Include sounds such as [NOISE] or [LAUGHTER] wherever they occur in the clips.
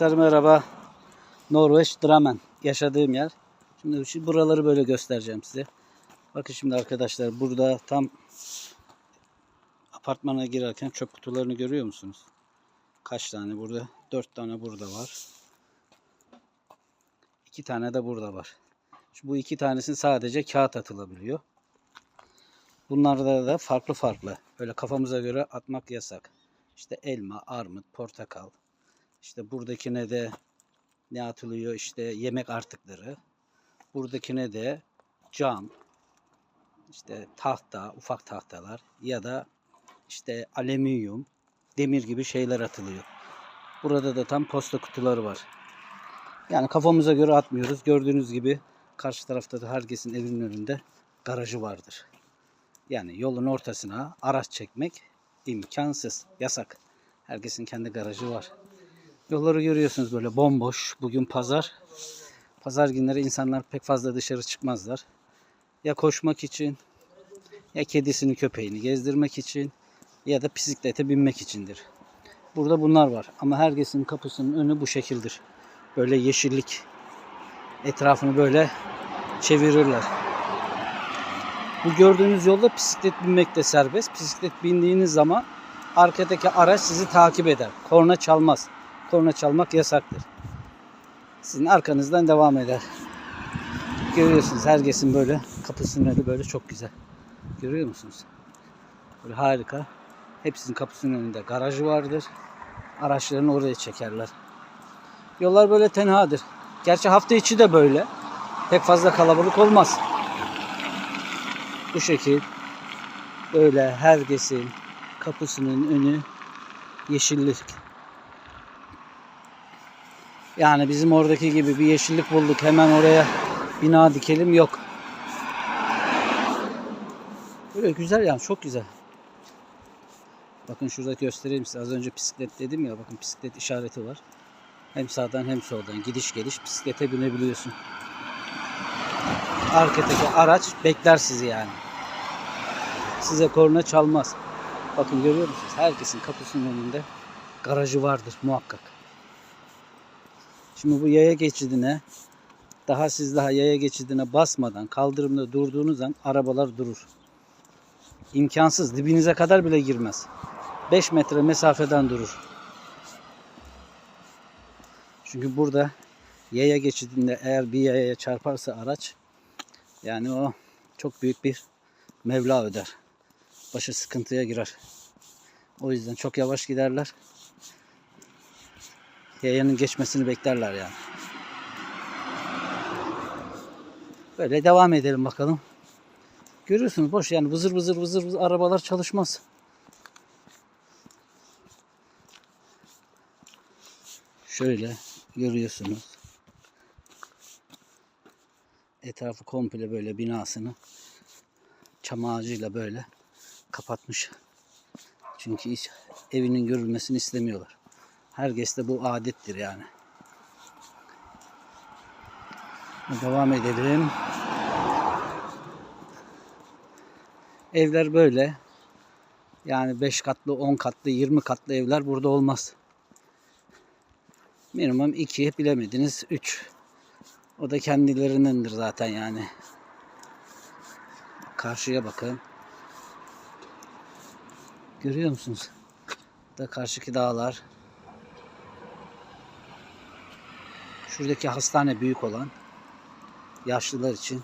Arkadaşlar merhaba. Norveç Drammen yaşadığım yer. Şimdi buraları böyle göstereceğim size. Bakın şimdi arkadaşlar burada tam apartmana girerken çöp kutularını görüyor musunuz? Kaç tane burada? Dört tane burada var. İki tane de burada var. Şu bu iki tanesini sadece kağıt atılabiliyor. Bunlarda da farklı farklı. Böyle kafamıza göre atmak yasak. İşte elma, armut, portakal. İşte buradakine de ne atılıyor? İşte yemek artıkları. Buradakine de cam, işte tahta, ufak tahtalar ya da işte alüminyum, demir gibi şeyler atılıyor. Burada da tam posta kutuları var. Yani kafamıza göre atmıyoruz. Gördüğünüz gibi karşı tarafta da herkesin evinin önünde garajı vardır. Yani yolun ortasına araç çekmek imkansız, yasak. Herkesin kendi garajı var. Yolları görüyorsunuz böyle bomboş. Bugün pazar. Pazar günleri insanlar pek fazla dışarı çıkmazlar. Ya koşmak için, ya kedisini köpeğini gezdirmek için ya da bisiklete binmek içindir. Burada bunlar var ama herkesin kapısının önü bu şekildir. Böyle yeşillik etrafını böyle çevirirler. Bu gördüğünüz yolda bisiklet binmek de serbest. Bisiklet bindiğiniz zaman arkadaki araç sizi takip eder. Korna çalmaz. Korna çalmak yasaktır. Sizin arkanızdan devam eder. Görüyorsunuz herkesin böyle kapısının önü böyle çok güzel. Görüyor musunuz? Böyle harika. Hepsinin kapısının önünde garajı vardır. Araçlarını oraya çekerler. Yollar böyle tenhadır. Gerçi hafta içi de böyle. Pek fazla kalabalık olmaz. Bu şekil böyle herkesin kapısının önü yeşillik. Yani bizim oradaki gibi bir yeşillik bulduk hemen oraya bina dikelim yok. Böyle güzel yani çok güzel. Bakın şurada göstereyim size. Az önce bisiklet dedim ya bakın bisiklet işareti var. Hem sağdan hem soldan gidiş geliş bisiklete binebiliyorsun. Arkadaki araç bekler sizi yani. Size korna çalmaz. Bakın görüyor musunuz? Herkesin kapısının önünde garajı vardır muhakkak. Şimdi bu yaya geçidine daha siz daha yaya geçidine basmadan kaldırımda durduğunuz an arabalar durur. İmkansız dibinize kadar bile girmez. 5 metre mesafeden durur. Çünkü burada yaya geçidinde eğer bir yayaya çarparsa araç yani o çok büyük bir mevla öder. Başı sıkıntıya girer. O yüzden çok yavaş giderler. Yayanın geçmesini beklerler yani. Böyle devam edelim bakalım. Görüyorsunuz boş yani vızır vızır vızır, vızır arabalar çalışmaz. Şöyle görüyorsunuz. Etrafı komple böyle binasını çam ağacıyla böyle kapatmış. Çünkü hiç evinin görülmesini istemiyorlar. Herkes de bu adettir yani. Devam edelim. Evler böyle. Yani 5 katlı, 10 katlı, 20 katlı evler burada olmaz. Minimum 2 bilemediniz 3. O da kendilerindendir zaten yani. Karşıya bakın. Görüyor musunuz? Da karşıki dağlar. Şuradaki hastane büyük olan. Yaşlılar için.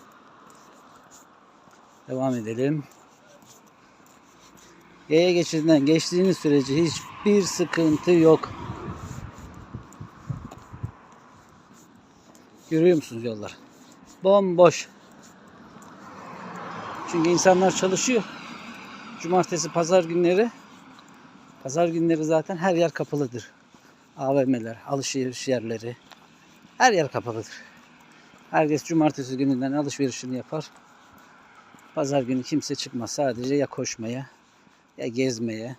Devam edelim. Yaya geçidinden geçtiğiniz sürece hiçbir sıkıntı yok. Görüyor musunuz yollar? Bomboş. Çünkü insanlar çalışıyor. Cumartesi, pazar günleri pazar günleri zaten her yer kapalıdır. AVM'ler, alışveriş yerleri her yer kapalıdır. Herkes cumartesi gününden alışverişini yapar. Pazar günü kimse çıkmaz. Sadece ya koşmaya ya gezmeye.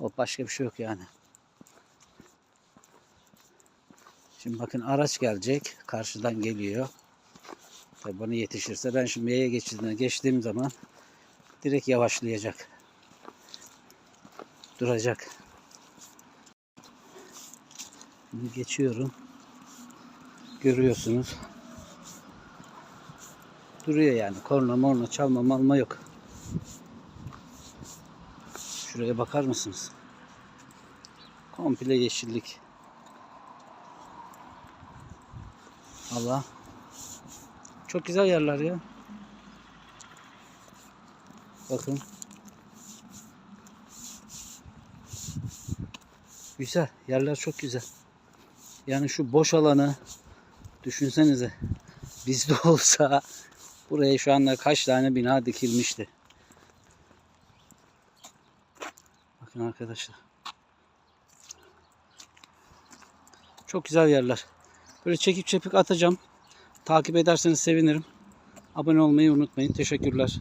O başka bir şey yok yani. Şimdi bakın araç gelecek. Karşıdan geliyor. Tabii bana yetişirse ben şimdi yaya geçidine geçtiğim zaman direkt yavaşlayacak. Duracak. Şimdi geçiyorum. Görüyorsunuz. Duruyor yani. Korna morna çalma malma yok. Şuraya bakar mısınız? Komple yeşillik. Allah. Çok güzel yerler ya. Bakın. Güzel. Yerler çok güzel. Yani şu boş alanı düşünsenize. Bizde [LAUGHS] olsa buraya şu anda kaç tane bina dikilmişti. Bakın arkadaşlar. Çok güzel yerler. Böyle çekip çekip atacağım. Takip ederseniz sevinirim. Abone olmayı unutmayın. Teşekkürler.